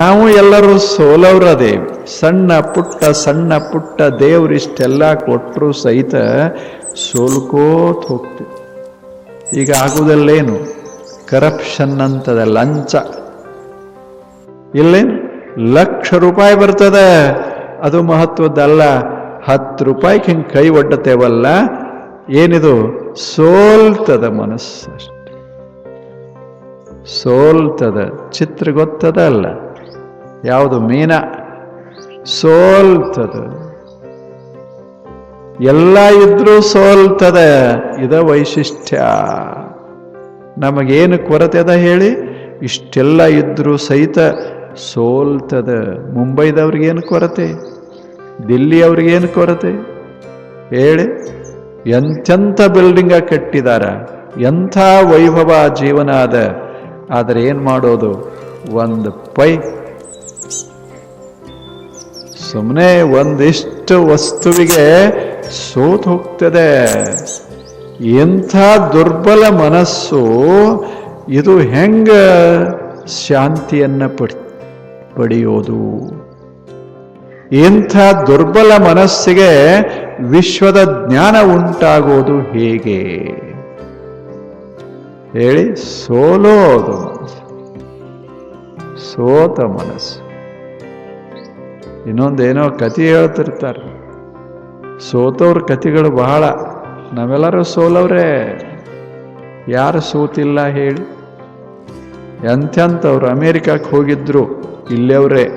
ನಾವು ಎಲ್ಲರೂ ಸೋಲವ್ರದೇವಿ ಸಣ್ಣ ಪುಟ್ಟ ಸಣ್ಣ ಪುಟ್ಟ ದೇವರಿಷ್ಟೆಲ್ಲ ಕೊಟ್ಟರು ಸಹಿತ ಸೋಲ್ಕೋತ ಹೋಗ್ತೀವಿ ಈಗ ಆಗುವುದಲ್ಲೇನು ಕರಪ್ಷನ್ ಅಂತದ ಲಂಚ. ಇಲ್ಲೇನು? ಲಕ್ಷ ರೂಪಾಯಿ ಬರ್ತದೆ. ಅದು ಮಹತ್ವದ್ದಲ್ಲ. ಹತ್ತು ರೂಪಾಯಿಗೆ ಹಿಂಗೆ ಕೈ ಒಡ್ಡತೇವಲ್ಲ. ಏನಿದು? ಸೋಲ್ತದ ಮನಸ್ಸು ಸೋಲ್ತದ. ಚಿತ್ರ ಗೊತ್ತದ ಅಲ್ಲ ಯಾವುದು ಮೀನ? ಸೋಲ್ತದ. ಎಲ್ಲ ಇದ್ರೂ ಸೋಲ್ತದೆ. ಇದ ವೈಶಿಷ್ಟ್ಯ. ನಮಗೇನು ಕೊರತೆ ಅದ ಹೇಳಿ? ಇಷ್ಟೆಲ್ಲ ಇದ್ರೂ ಸಹಿತ ಸೋಲ್ತದ. ಮುಂಬೈದವ್ರಿಗೇನು ಕೊರತೆ? ದಿಲ್ಲಿಯವ್ರಿಗೇನು ಕೊರತೆ? ಹೇಳಿ? ಎಂಥೆಂಥ ಬಿಲ್ಡಿಂಗ ಕಟ್ಟಿದಾರ. ಎಂಥ ವೈಭವ ಜೀವನ ಅದ. ಆದರೆ ಏನು ಮಾಡೋದು? ಒಂದು ಪೈ ಸುಮ್ಮನೆ ಒಂದಿಷ್ಟು ವಸ್ತುವಿಗೆ ಸೋತು ಹೋಗ್ತದೆ. ಇಂಥ ದುರ್ಬಲ ಮನಸ್ಸು, ಇದು ಹೆಂಗ ಶಾಂತಿಯನ್ನ ಪಡ್, ಪಡೆಯೋದು? ಇಂಥ ದುರ್ಬಲ ಮನಸ್ಸಿಗೆ ವಿಶ್ವದ ಜ್ಞಾನ ಉಂಟಾಗೋದು ಹೇಗೆ? ಹೇಳಿ, ಸೋಲೋದು ಸೋತ ಮನಸ್ಸು. ಇನ್ನೊಂದೇನೋ ಕತೆ ಹೇಳ್ತಿರ್ತಾರೆ. ಸೋತವ್ರ ಕತೆಗಳು ಬಹಳ. ನಾವೆಲ್ಲರೂ ಸೋಲವ್ರೆ. ಯಾರು ಸೋತಿಲ್ಲ ಹೇಳಿ. ಎಂಥೆಂಥವ್ರು ಅಮೇರಿಕಕ್ಕೆ ಹೋಗಿದ್ರು, ಇಲ್ಲವ್ರೆ.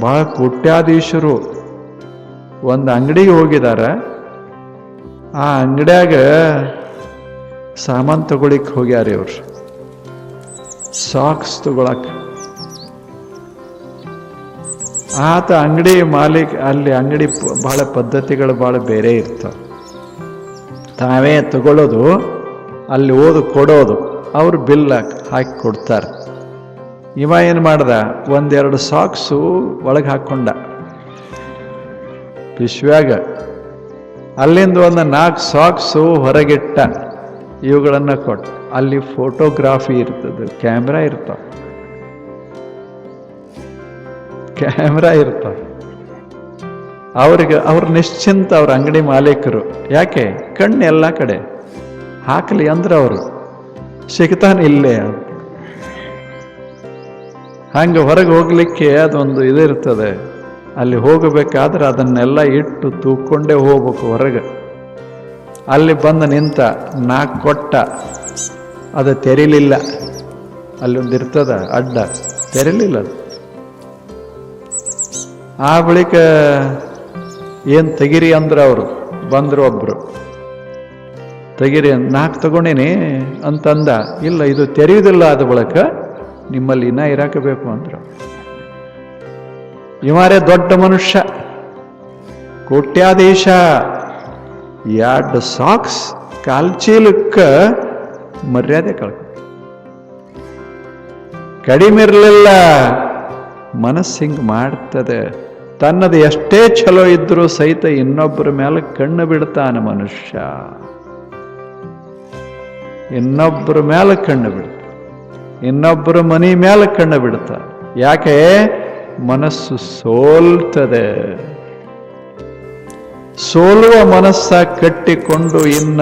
ಬಹಳ ಕೋಟ್ಯಾಧೀಶರು. ಒಂದು ಅಂಗಡಿಗೆ ಹೋಗಿದ್ದಾರೆ ಆ ಅಂಗಡಿಯಾಗ ಸಾಮಾನು ತಗೊಳಿಕ್ ಹೋಗ್ಯಾರ ಇವ್ರು. ಸಾಕ್ಸ್ ತಗೊಳಕ್. ಆತ ಅಂಗಡಿ ಮಾಲೀಕ, ಅಲ್ಲಿ ಅಂಗಡಿ ಬಹಳ ಪದ್ಧತಿಗಳು ಬಹಳ ಬೇರೆ ಇರ್ತವೆ. ತಾವೇ ತಗೊಳ್ಳೋದು, ಅಲ್ಲಿ ಓದು ಕೊಡೋದು, ಅವ್ರು ಬಿಲ್ ಹಾಕ್- ಹಾಕಿ ಕೊಡ್ತಾರೆ. ಇವ ಏನು ಮಾಡ್ದ, ಒಂದೆರಡು ಸಾಕ್ಸು ಒಳಗೆ ಹಾಕ್ಕೊಂಡ ಪಿಶ್ವ್ಯಾಗ ಅಲ್ಲಿಂದ ಒಂದು ನಾಲ್ಕು ಸಾಕ್ಸು ಹೊರಗಿಟ್ಟ, ಇವುಗಳನ್ನು ಕೊಟ್ಟು. ಅಲ್ಲಿ ಫೋಟೋಗ್ರಾಫಿ ಇರ್ತದೆ ಕ್ಯಾಮ್ರಾ ಇರ್ತಾವ. ಕ್ಯಾಮ್ರಾ ಇರ್ತಾವ ಅವ್ರಿಗೆ, ಅವ್ರ ನಿಶ್ಚಿಂತ ಅವ್ರ ಅಂಗಡಿ ಮಾಲೀಕರು. ಯಾಕೆ? ಕಣ್ಣು ಎಲ್ಲ ಕಡೆ. ಹಾಕಲಿ ಅಂದ್ರೆ ಅವರು. ಸಿಗ್ತಾನೆ ಇಲ್ಲೇ ಹಂಗೆ ಹೊರಗೆ ಹೋಗ್ಲಿಕ್ಕೆ ಅದೊಂದು ಇದಿರ್ತದೆ ಅಲ್ಲಿ ಹೋಗಬೇಕಾದ್ರೆ ಅದನ್ನೆಲ್ಲ ಇಟ್ಟು ತೂಕೊಂಡೇ ಹೋಗ್ಬೇಕು ಹೊರಗೆ. ಅಲ್ಲಿ ಬಂದು ನಿಂತ ನಾಲ್ಕು ಕೊಟ್ಟ. ಅದು ತೆರಿಲಿಲ್ಲ. ಅಲ್ಲೊಂದು ಇರ್ತದ ಅಡ್ಡ. ತೆರಿಲಿಲ್ಲ ಅದು. ಆ ಬಳಿಕ ಏನು ತೆಗಿರಿ ಅಂದ್ರೆ ಅವರು, ಬಂದರು ಒಬ್ಬರು ತೆಗಿರಿ ನಾಲ್ಕು ತಗೊಂಡೇನಿ ಅಂತಂದ, ಇಲ್ಲ, ಇದು ತೆರೆಯುವುದಿಲ್ಲ ಅದು ಬಳಿಕ ನಿಮ್ಮಲ್ಲಿ ಇನ್ನ ಇರಾಕಬೇಕು ಅಂದರು. ಇವಾರೇ ದೊಡ್ಡ ಮನುಷ್ಯ ಕೋಟ್ಯಾದೇಶ ಎರಡು ಸಾಕ್ಸ್ ಕಾಲ್ಚೀಲಕ್ಕ ಮರ್ಯಾದೆ ಕಳ್ಕೊ. ಕಡಿಮೆ ಇರಲಿಲ್ಲ ಮನಸ್ಸು ಹಿಂಗೆ ಮಾಡ್ತದೆ. ತನ್ನದು ಎಷ್ಟೇ ಚಲೋ ಇದ್ರೂ ಸಹಿತ ಇನ್ನೊಬ್ಬರ ಮೇಲೆ ಕಣ್ಣು ಬಿಡ್ತಾನೆ ಮನುಷ್ಯ. ಇನ್ನೊಬ್ಬರ ಮೇಲೆ ಕಣ್ಣು ಬಿಡ್ತ ಇನ್ನೊಬ್ಬರ ಮನಿ ಮೇಲೆ ಕಣ್ಣು ಬಿಡ್ತ ಯಾಕೆ? ಮನಸ್ಸು ಸೋಲ್ತದೆ. ಸೋಲುವ ಮನಸ್ಸ ಕಟ್ಟಿಕೊಂಡು ಇನ್ನ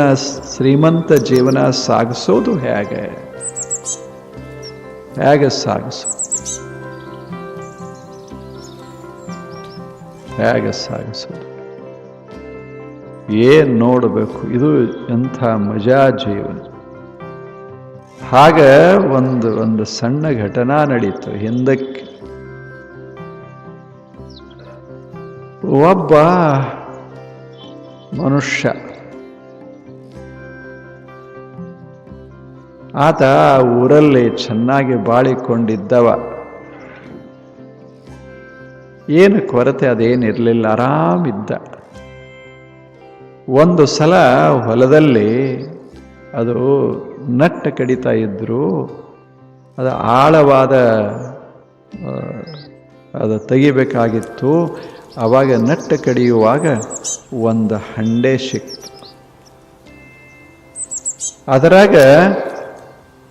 ಶ್ರೀಮಂತ ಜೀವನ ಸಾಗಿಸೋದು ಹೇಗೆ? ಹೇಗೆ ಸಾಗಿಸು ಹೇಗೆ ಸಾಗಿಸೋದು? ಏನ್ ನೋಡಬೇಕು? ಇದು ಎಂಥ ಮಜಾ ಜೀವನ. ಹಾಗ ಒಂದು ಒಂದು ಸಣ್ಣ ಘಟನಾ ನಡೀತು ಹಿಂದಕ್ಕೆ. ಒಬ್ಬ ಮನುಷ್ಯ. ಆತ ಊರಲ್ಲಿ ಚೆನ್ನಾಗಿ ಬಾಳಿಕೊಂಡಿದ್ದವ. ಏನು ಕೊರತೆ? ಅದೇನಿರಲಿಲ್ಲ ಆರಾಮಿದ್ದ. ಒಂದು ಸಲ ಹೊಲದಲ್ಲಿ ಅದು ನಟ್ಟ ಕಡಿತಾ ಇದ್ದರು ಅದು ಆಳವಾದ ಅದು ತೆಗಿಬೇಕಾಗಿತ್ತು. ಆವಾಗ ನಟ್ಟ ಕಡಿಯುವಾಗ ಒಂದು ಹಂಡೆ ಸಿಕ್ತು. ಅದರಾಗ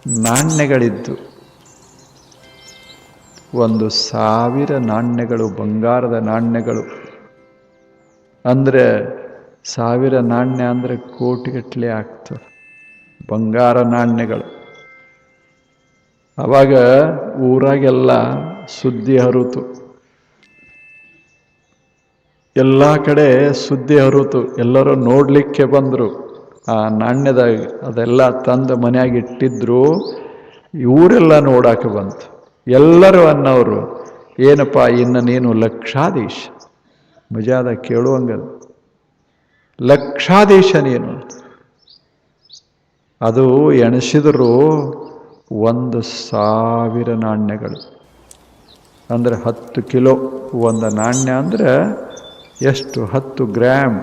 ನಾಣ್ಯಗಳಿದ್ದು. ಒಂದು ಸಾವಿರ ನಾಣ್ಯಗಳು, ಬಂಗಾರದ ನಾಣ್ಯಗಳು. ಅಂದರೆ ಸಾವಿರ ನಾಣ್ಯ ಅಂದರೆ ಕೋಟಿಗಟ್ಟಲೆ ಆಗ್ತದೆ. ಬಂಗಾರ ನಾಣ್ಯಗಳು. ಅವಾಗ ಊರಾಗೆಲ್ಲ ಸುದ್ದಿ ಹರಿತು. ಎಲ್ಲ ಕಡೆ ಸುದ್ದಿ ಹರಿತು. ಎಲ್ಲರೂ ನೋಡಲಿಕ್ಕೆ ಬಂದರು. ಆ ನಾಣ್ಯದ ಅದೆಲ್ಲ ತಂದು ಮನೆಯಾಗಿಟ್ಟಿದ್ರು ಇವರೆಲ್ಲ ನೋಡಕ್ಕೆ ಬಂತು. ಎಲ್ಲರೂ ಅನ್ನೋರು, ಏನಪ್ಪ, ಇನ್ನು ನೀನು ಲಕ್ಷಾಧೀಶ? ಮಜಾದ ಕೇಳುವಂಗದು ಲಕ್ಷಾಧೀಶ ನೀನು. ಅದು ಎಣಿಸಿದರೂ ಒಂದು ಸಾವಿರ ನಾಣ್ಯಗಳು. ಅಂದರೆ ಹತ್ತು ಕಿಲೋ ಒಂದು ನಾಣ್ಯ ಅಂದರೆ ಎಷ್ಟು? ಹತ್ತು ಗ್ರಾಮ್.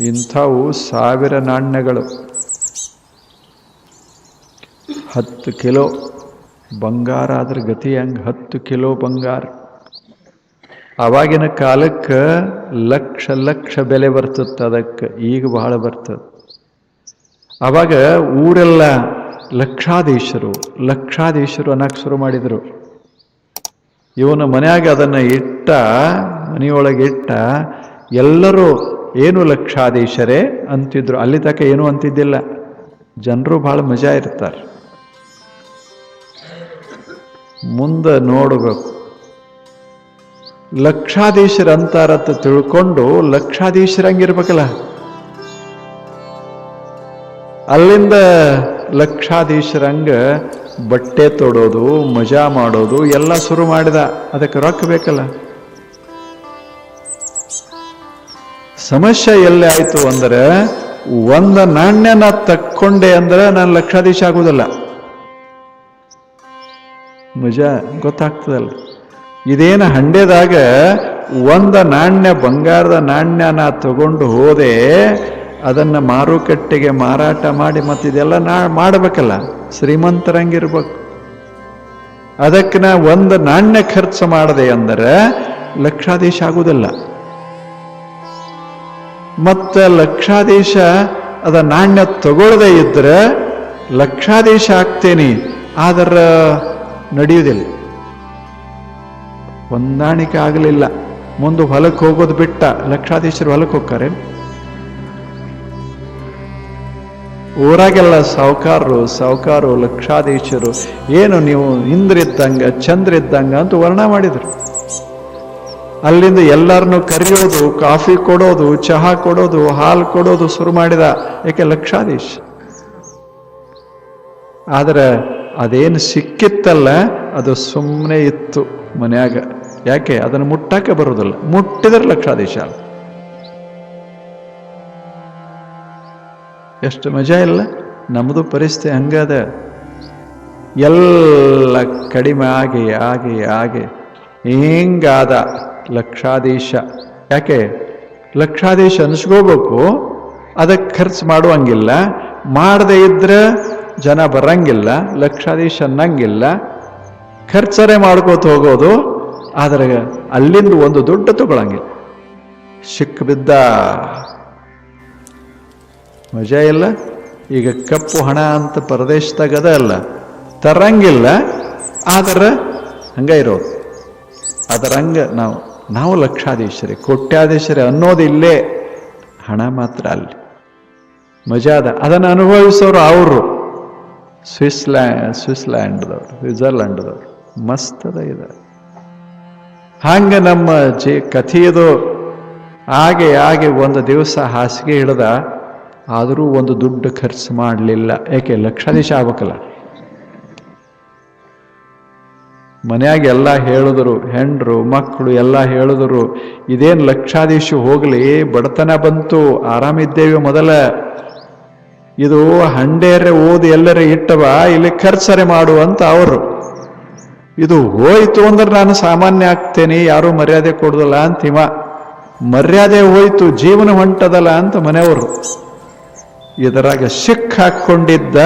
ಇಂಥವು ಸಾವಿರ ನಾಣ್ಯಗಳು. ಹತ್ತು ಕಿಲೋ ಬಂಗಾರ ಆದ್ರೆ ಗತಿ ಹೆಂಗೆ? ಹತ್ತು ಕಿಲೋ ಬಂಗಾರ. ಆವಾಗಿನ ಕಾಲಕ್ಕೆ ಲಕ್ಷ ಲಕ್ಷ ಬೆಲೆ ಬರ್ತದೆ ಅದಕ್ಕೆ, ಈಗ ಬಹಳ ಬರ್ತದೆ ಆವಾಗ ಊರೆಲ್ಲ ಲಕ್ಷಾಧೀಶರು ಲಕ್ಷಾಧೀಶರು ಅನ್ನಕ್ಕೆ ಶುರು ಮಾಡಿದರು. ಇವನ ಮನೆಯಾಗ ಅದನ್ನು ಇಟ್ಟ, ಮನೆಯೊಳಗೆ ಇಟ್ಟ, ಎಲ್ಲರೂ ಏನು ಲಕ್ಷಾಧೀಶರೇ ಅಂತಿದ್ರು. ಅಲ್ಲಿ ತನಕ ಏನು ಅಂತಿದ್ದಿಲ್ಲ. ಜನರು ಭಾಳ ಮಜಾ ಇರ್ತಾರೆ. ಮುಂದೆ ನೋಡಬೇಕು. ಲಕ್ಷಾಧೀಶರು ಅಂತಾರತ್ತ ತಿಳ್ಕೊಂಡು ಲಕ್ಷಾಧೀಶರಂಗಿರ್ಬೇಕಲ್ಲ. ಅಲ್ಲಿಂದ ಲಕ್ಷಾಧೀಶರಂಗ ಬಟ್ಟೆ ತೊಡೋದು, ಮಜಾ ಮಾಡೋದು ಎಲ್ಲ ಶುರು ಮಾಡಿದ. ಅದಕ್ಕೆ ರೊಕ್ಕ ಬೇಕಲ್ಲ. ಸಮಸ್ಯೆ ಎಲ್ಲಿ ಆಯಿತು ಅಂದ್ರೆ ಒಂದು ನಾಣ್ಯನ ತಕ್ಕೊಂಡೆ ಅಂದ್ರೆ ನಾನು ಲಕ್ಷಾಧೀಶ ಆಗುವುದಿಲ್ಲ ಮಜಾ ಗೊತ್ತಾಗ್ತದಲ್ಲ ಇದೇನು ಹಂಡೆದಾಗ ಒಂದ ನಾಣ್ಯ ಬಂಗಾರದ ನಾಣ್ಯ ನಾ ತಗೊಂಡು ಹೋದೆ, ಅದನ್ನು ಮಾರುಕಟ್ಟೆಗೆ ಮಾರಾಟ ಮಾಡಿ ಮತ್ತಿದೆಲ್ಲ ನಾ ಮಾಡಬೇಕಲ್ಲ, ಶ್ರೀಮಂತರಂಗಿರ್ಬೇಕು. ಅದಕ್ಕೆ ನಾ ಒಂದು ನಾಣ್ಯ ಖರ್ಚು ಮಾಡಿದೆ ಅಂದರೆ ಲಕ್ಷಾಧೀಶ ಆಗುವುದಿಲ್ಲ ಮತ್ತು ಲಕ್ಷಾಧೀಶ ಅದ ನಾಣ್ಯ ತಗೊಳ್ಳದೆ ಇದ್ರೆ ಲಕ್ಷಾಧೀಶ ಆಗ್ತೇನೆ, ಆದ್ರೆ ನಡೆಯುವುದಿಲ್ಲ. ಹೊಂದಾಣಿಕೆ ಆಗಲಿಲ್ಲ. ಮುಂದೆ ಹೊಲಕ್ಕೆ ಹೋಗೋದು ಬಿಟ್ಟ ಲಕ್ಷಾಧೀಶರು ಹೊಲಕ್ಕೆ ಹೋಗ್ತಾರೆ. ಊರಾಗೆಲ್ಲ ಸಾವುಕಾರರು ಸಾವುಕಾರು ಲಕ್ಷಾಧೀಶರು. ಏನು ನೀವು ಇಂದ್ರಿದ್ದಂಗ ಚಂದ್ರ ಇದ್ದಂಗ ಅಂತ ವರ್ಣ ಮಾಡಿದರು. ಅಲ್ಲಿಂದ ಎಲ್ಲರನ್ನು ಕರೆಯೋದು, ಕಾಫಿ ಕೊಡೋದು, ಚಹಾ ಕೊಡೋದು, ಹಾಲು ಕೊಡೋದು ಶುರು ಮಾಡಿದ ಯಾಕೆ ಲಕ್ಷಾಧೀಶ ಆದರೆ ಅದೇನು ಸಿಕ್ಕಿತ್ತಲ್ಲ, ಅದು ಸುಮ್ಮನೆ ಇತ್ತು ಮನ್ಯಾಗ. ಯಾಕೆ? ಅದನ್ನು ಮುಟ್ಟಕ್ಕೆ ಬರೋದಿಲ್ಲ ಮುಟ್ಟಿದ್ರೆ ಲಕ್ಷಾಧೀಶ ಅಲ್ಲ. ಎಷ್ಟು ಮಜಾ ಇಲ್ಲ? ನಮ್ಮದು ಪರಿಸ್ಥಿತಿ ಹಂಗದ. ಎಲ್ಲ ಕಡಿಮೆ ಆಗಿ ಆಗಿ ಆಗಿ. ಹಿಂಗಾದ ಲಕ್ಷಾಧೀಶ. ಯಾಕೆ? ಲಕ್ಷಾಧೀಶ ಅನ್ಸ್ಕೋಬೇಕು. ಅದಕ್ಕೆ ಖರ್ಚು ಮಾಡುವಂಗಿಲ್ಲ. ಮಾಡದೇ ಇದ್ರೆ ಜನ ಬರಂಗಿಲ್ಲ, ಲಕ್ಷಾಧೀಶ ಅನ್ನಂಗಿಲ್ಲ, ಖರ್ಚರೆ ಮಾಡ್ಕೋತ ಹೋಗೋದು, ಆದರೆ ಅಲ್ಲಿಂದ ಒಂದು ದೊಡ್ಡ ತಗೊಳಂಗಿಲ್ಲ. ಸಿಕ್ಕ ಬಿದ್ದ. ಮಜಾ ಇಲ್ಲ? ಈಗ ಕಪ್ಪು ಹಣ ಅಂತ ಪ್ರದೇಶದಾಗ ಅದ ಅಲ್ಲ, ತರಂಗಿಲ್ಲ, ಆದರೆ ಹಂಗ ಇರೋದು ಅದರಂಗ ನಾವು ನಾವು ಲಕ್ಷಾಧೀಶರಿ, ಕೋಟ್ಯಾಧೀಶರಿ ಅನ್ನೋದು ಇಲ್ಲೇ. ಹಣ ಮಾತ್ರ ಅಲ್ಲಿ. ಮಜಾದ ಅದನ್ನು ಅನುಭವಿಸೋರು ಅವರು. ಸ್ವಿಸ್ಲ್ಯಾ, ಸ್ವಿಸ್ಲ್ಯಾಂಡ್ದವ್ರು ಸ್ವಿಟ್ಜರ್ಲ್ಯಾಂಡ್ದವ್ರು ಮಸ್ತ್ ಅದ ಇದೆ. ಹಂಗೆ ನಮ್ಮ ಜಿ, ಕಥೆಯದು ಹಾಗೆ ಹಾಗೆ ಒಂದು ದಿವಸ ಹಾಸಿಗೆ ಹಿಡ್ದ ಆದರೂ ಒಂದು ದುಡ್ಡು ಖರ್ಚು ಮಾಡಲಿಲ್ಲ. ಯಾಕೆ ಲಕ್ಷಾಧೀಶ ಆಗ್ಬೇಕಲ್ಲ. ಮನೆಯಾಗ ಎಲ್ಲ ಹೇಳಿದ್ರು, ಹೆಂಡ್ರು, ಮಕ್ಕಳು ಎಲ್ಲ ಹೇಳಿದ್ರು, ಇದೇನು ಲಕ್ಷಾಧೀಶ ಹೋಗಲಿ, ಬಡತನ ಬಂತು, ಆರಾಮಿದ್ದೇವೆ ಮೊದಲ. ಇದು ಹಂಡೇರೆ ಓದಿ ಎಲ್ಲರ ಇಟ್ಟವ, ಇಲ್ಲಿ ಖರ್ಚರೆ ಮಾಡು ಅಂತ ಅವರು. ಇದು ಹೋಯ್ತು ಅಂದ್ರೆ ನಾನು ಸಾಮಾನ್ಯ ಆಗ್ತೇನೆ, ಯಾರೂ ಮರ್ಯಾದೆ ಕೊಡೋದಲ್ಲ ಅಂತ ಇವ. ಮರ್ಯಾದೆ ಹೋಯ್ತು, ಜೀವನ ಹೊಂಟದಲ್ಲ ಅಂತ ಮನೆಯವರು. ಇದರಾಗ ಸಿಕ್ ಹಾಕೊಂಡಿದ್ದ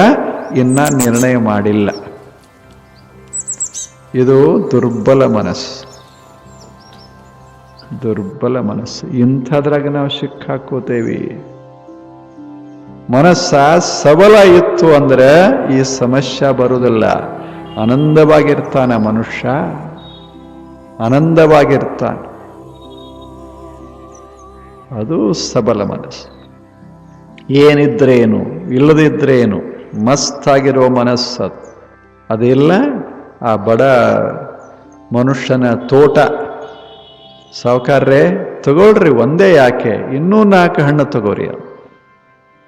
ಇನ್ನ ನಿರ್ಣಯ ಮಾಡಿಲ್ಲ. ಇದು ದುರ್ಬಲ ಮನಸ್ಸು. ದುರ್ಬಲ ಮನಸ್ಸು. ಇಂಥದ್ರಾಗ ನಾವು ಸಿಕ್ ಹಾಕೋತೇವಿ. ಮನಸ್ಸ ಸಬಲ ಇತ್ತು ಅಂದರೆ ಈ ಸಮಸ್ಯೆ ಬರುವುದಿಲ್ಲ ಆನಂದವಾಗಿರ್ತಾನೆ ಮನುಷ್ಯ. ಆನಂದವಾಗಿರ್ತಾನೆ. ಅದು ಸಬಲ ಮನಸ್ಸು. ಏನಿದ್ರೇನು, ಇಲ್ಲದಿದ್ರೇನು, ಮಸ್ತಾಗಿರೋ ಮನಸ್ಸದು ಅದೆಲ್ಲ, ಆ ಬಡ ಮನುಷ್ಯನ ತೋಟ. ಸಾವುಕಾರ್ರೆ, ತಗೊಳ್ರಿ, ಒಂದೇ ಯಾಕೆ? ಇನ್ನೂ ನಾಲ್ಕು ಹಣ್ಣು ತಗೋರಿ ಅದು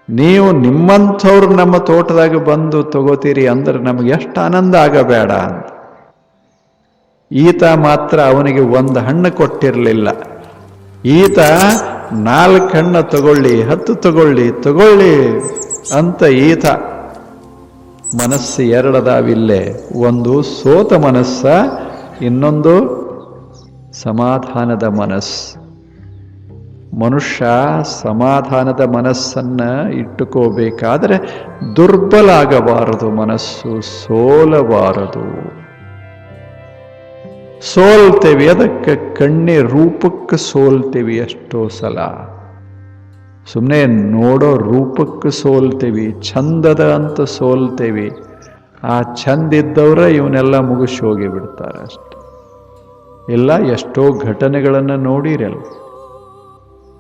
ನೀವು ನಿಮ್ಮಂಥವ್ರು ನಮ್ಮ ತೋಟದಾಗ ಬಂದು ತಗೋತೀರಿ ಅಂದ್ರೆ ನಮ್ಗೆ ಎಷ್ಟು ಆನಂದ ಆಗಬೇಡ ಅಂತ. ಈತ ಮಾತ್ರ ಅವನಿಗೆ ಒಂದು ಹಣ್ಣು ಕೊಟ್ಟಿರಲಿಲ್ಲ. ಈತ, ನಾಲ್ಕು ಹಣ್ಣು ತಗೊಳ್ಳಿ, ಹತ್ತು ತಗೊಳ್ಳಿ ತಗೊಳ್ಳಿ ಅಂತ ಈತ ಮನಸ್ಸು ಎರಡದಾವಿಲ್ಲೇ. ಒಂದು ಸೋತ ಮನಸ್ಸ, ಇನ್ನೊಂದು ಸಮಾಧಾನದ ಮನಸ್ಸು. ಮನುಷ್ಯ ಸಮಾಧಾನದ ಮನಸ್ಸನ್ನು ಇಟ್ಟುಕೋಬೇಕಾದರೆ ದುರ್ಬಲ ಆಗಬಾರದು ಮನಸ್ಸು, ಸೋಲಬಾರದು. ಸೋಲ್ತೇವೆ, ಅದಕ್ಕೆ ಕಣ್ಣೆ ರೂಪಕ್ಕೆ ಸೋಲ್ತೇವೆ ಎಷ್ಟೋ ಸಲ. ಸುಮ್ಮನೆ ನೋಡೋ ರೂಪಕ್ಕೆ ಸೋಲ್ತೇವೆ ಚಂದದ ಅಂತ ಸೋಲ್ತೇವೆ. ಆ ಚಂದ ಇದ್ದವ್ರ ಇವನ್ನೆಲ್ಲ ಮುಗಿಸಿ ಹೋಗಿ ಬಿಡ್ತಾರೆ ಅಷ್ಟೆ. ಇಲ್ಲ, ಎಷ್ಟೋ ಘಟನೆಗಳನ್ನು ನೋಡಿರಲ್ಲ.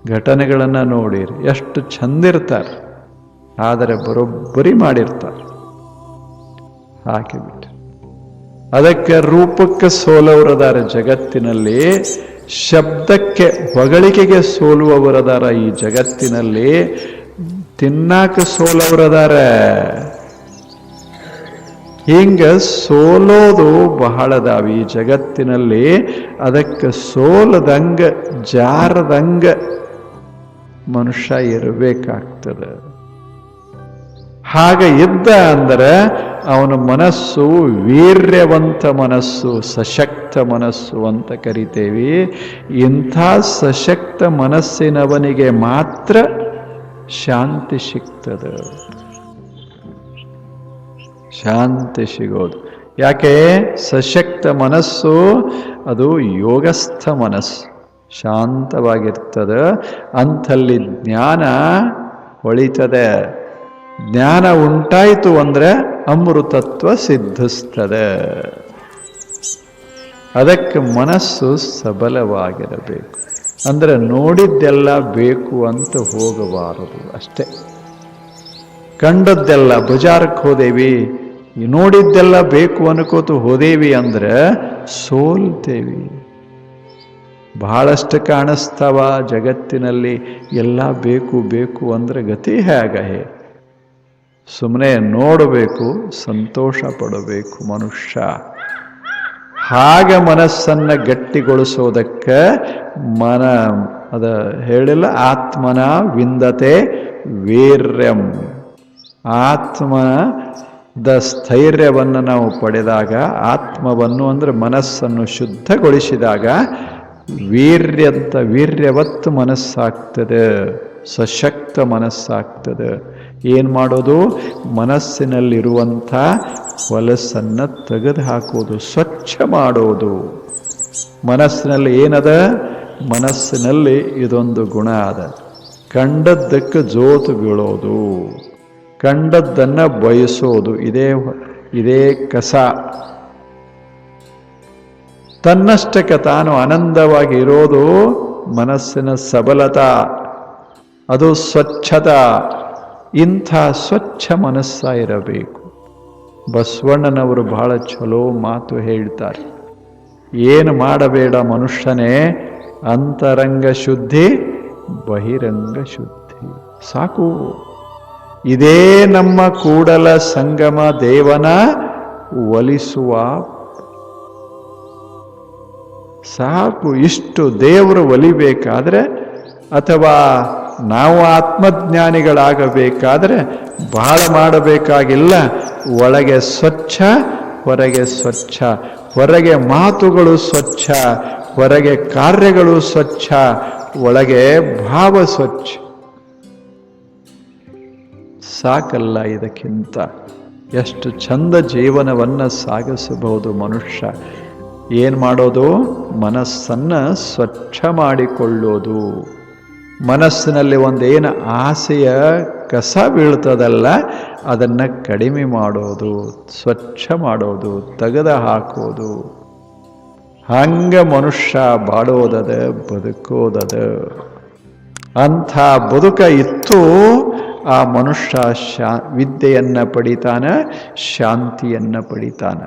ಘಟನೆಗಳನ್ನು ನೋಡಿರಿ, ಎಷ್ಟು ಚಂದಿರ್ತಾರೆ. ಆದರೆ ಬರೋಬ್ಬರಿ ಮಾಡಿರ್ತಾರೆ. ಹಾಕಿಬಿಟ್ಟು ಅದಕ್ಕೆ ರೂಪಕ್ಕೆ ಸೋಲವರದಾರ ಜಗತ್ತಿನಲ್ಲಿ, ಶಬ್ದಕ್ಕೆ ಹೊಗಳಿಕೆಗೆ ಸೋಲುವವರದಾರ ಈ ಜಗತ್ತಿನಲ್ಲಿ, ತಿನ್ನಾಕ ಸೋಲವರದಾರ. ಹಿಂಗ ಸೋಲೋದು ಬಹಳದಾವ ಈ ಜಗತ್ತಿನಲ್ಲಿ. ಅದಕ್ಕೆ ಸೋಲದಂಗ, ಜಾರದಂಗ ಮನುಷ್ಯ ಇರಬೇಕಾಗ್ತದೆ. ಹಾಗೆ ಇದ್ದ ಅಂದರೆ ಅವನ ಮನಸ್ಸು ವೀರ್ಯವಂತ ಮನಸ್ಸು, ಸಶಕ್ತ ಮನಸ್ಸು ಅಂತ ಕರಿತೇವೆ. ಇಂಥ ಸಶಕ್ತ ಮನಸ್ಸಿನವನಿಗೆ ಮಾತ್ರ ಶಾಂತಿ ಸಿಗ್ತದೆ. ಶಾಂತಿ ಸಿಗೋದು. ಯಾಕೆ? ಸಶಕ್ತ ಮನಸ್ಸು ಅದು ಯೋಗಸ್ಥ ಮನಸ್ಸು. ಶಾಂತವಾಗಿರ್ತದೆ. ಅಂಥಲ್ಲಿ ಜ್ಞಾನ ಒಳಿತದೆ. ಜ್ಞಾನ ಉಂಟಾಯಿತು ಅಂದ್ರೆ ಅಮೃತತ್ವ ಸಿದ್ಧಿಸ್ತದೆ. ಅದಕ್ಕೆ ಮನಸ್ಸು ಸಬಲವಾಗಿರಬೇಕು. ಅಂದ್ರೆ ನೋಡಿದ್ದೆಲ್ಲ ಬೇಕು ಅಂತ ಹೋಗಬಾರದು ಅಷ್ಟೇ. ಕಂಡದ್ದೆಲ್ಲ ಬಜಾರಕ್ಕೆ ಹೋದೇವಿ ನೋಡಿದ್ದೆಲ್ಲ ಬೇಕು ಅನ್ಕೋತು ಹೋದೇವಿ ಅಂದ್ರೆ ಸೋಲ್ತೇವಿ. ಬಹಳಷ್ಟು ಕಾಣಿಸ್ತವ ಜಗತ್ತಿನಲ್ಲಿ. ಎಲ್ಲ ಬೇಕು ಬೇಕು ಅಂದ್ರೆ ಗತಿ ಹೇಗೆ ಸುಮ್ಮನೆ ನೋಡಬೇಕು, ಸಂತೋಷ ಪಡಬೇಕು ಮನುಷ್ಯ. ಹಾಗೆ ಮನಸ್ಸನ್ನು ಗಟ್ಟಿಗೊಳಿಸೋದಕ್ಕೆ ಮನ, ಅದ ಹೇಳಿಲ್ಲ, ಆತ್ಮನ ವಿಂದತೆ ವೀರ್ಯಂ. ಆತ್ಮದ ಸ್ಥೈರ್ಯವನ್ನು ನಾವು ಪಡೆದಾಗ, ಆತ್ಮವನ್ನು ಅಂದರೆ ಮನಸ್ಸನ್ನು ಶುದ್ಧಗೊಳಿಸಿದಾಗ ವೀರ್ಯಂತ ವೀರ್ಯವತ್ತು ಮನಸ್ಸಾಗ್ತದೆ, ಸಶಕ್ತ ಮನಸ್ಸಾಗ್ತದೆ. ಏನು ಮಾಡೋದು? ಮನಸ್ಸಿನಲ್ಲಿರುವಂಥ ಹೊಲಸನ್ನು ತೆಗೆದು ಹಾಕೋದು, ಸ್ವಚ್ಛ ಮಾಡೋದು. ಮನಸ್ಸಿನಲ್ಲಿ ಏನದ? ಮನಸ್ಸಿನಲ್ಲಿ ಇದೊಂದು ಗುಣ ಅದ. ಕಂಡದ್ದಕ್ಕೆ ಜೋತು ಬೀಳೋದು. ಕಂಡದ್ದನ್ನು ಬಯಸೋದು. ಇದೇ ಇದೇ ಕಸ. ತನ್ನಷ್ಟಕ್ಕೆ ತಾನು ಆನಂದವಾಗಿ ಇರೋದು ಮನಸ್ಸಿನ ಸಬಲತ. ಅದು ಸ್ವಚ್ಛತ. ಇಂಥ ಸ್ವಚ್ಛ ಮನಸ್ಸ ಇರಬೇಕು ಬಸವಣ್ಣನವರು ಬಹಳ ಚಲೋ ಮಾತು ಹೇಳ್ತಾರೆ. ಏನು ಮಾಡಬೇಡ ಮನುಷ್ಯನೇ, ಅಂತರಂಗ ಶುದ್ಧಿ, ಬಹಿರಂಗ ಶುದ್ಧಿ. ಸಾಕು. ಇದೇ ನಮ್ಮ ಕೂಡಲ ಸಂಗಮ ದೇವನ ಒಲಿಸುವ ಸಾಕು, ಇಷ್ಟು ದೇವರು ಒಲಿಬೇಕಾದರೆ, ಅಥವಾ ನಾವು ಆತ್ಮಜ್ಞಾನಿಗಳಾಗಬೇಕಾದರೆ ಬಹಳ ಮಾಡಬೇಕಾಗಿಲ್ಲ. ಒಳಗೆ ಸ್ವಚ್ಛ, ಹೊರಗೆ ಸ್ವಚ್ಛ. ಹೊರಗೆ ಮಾತುಗಳು ಸ್ವಚ್ಛ, ಹೊರಗೆ ಕಾರ್ಯಗಳು ಸ್ವಚ್ಛ, ಒಳಗೆ ಭಾವ ಸ್ವಚ್ಛ. ಸಾಕಲ್ಲ ಇದಕ್ಕಿಂತ. ಎಷ್ಟು ಚಂದ ಜೀವನವನ್ನು ಸಾಗಿಸಬಹುದು ಮನುಷ್ಯ. ಏನು ಮಾಡೋದು? ಮನಸ್ಸನ್ನು ಸ್ವಚ್ಛ ಮಾಡಿಕೊಳ್ಳೋದು. ಮನಸ್ಸಿನಲ್ಲಿ ಒಂದೇನು ಆಸೆಯ ಕಸ ಬೀಳ್ತದಲ್ಲ, ಅದನ್ನು ಕಡಿಮೆ ಮಾಡೋದು, ಸ್ವಚ್ಛ ಮಾಡೋದು, ತೆಗೆದು ಹಾಕೋದು. ಹಂಗೆ ಮನುಷ್ಯ ಬಾಡೋದದ ಬದುಕೋದದ. ಅಂಥ ಬದುಕ ಇತ್ತು, ಆ ಮನುಷ್ಯ ಶಾ, ವಿದ್ಯೆಯನ್ನು ಪಡಿತಾನೆ, ಶಾಂತಿಯನ್ನು ಪಡಿತಾನ.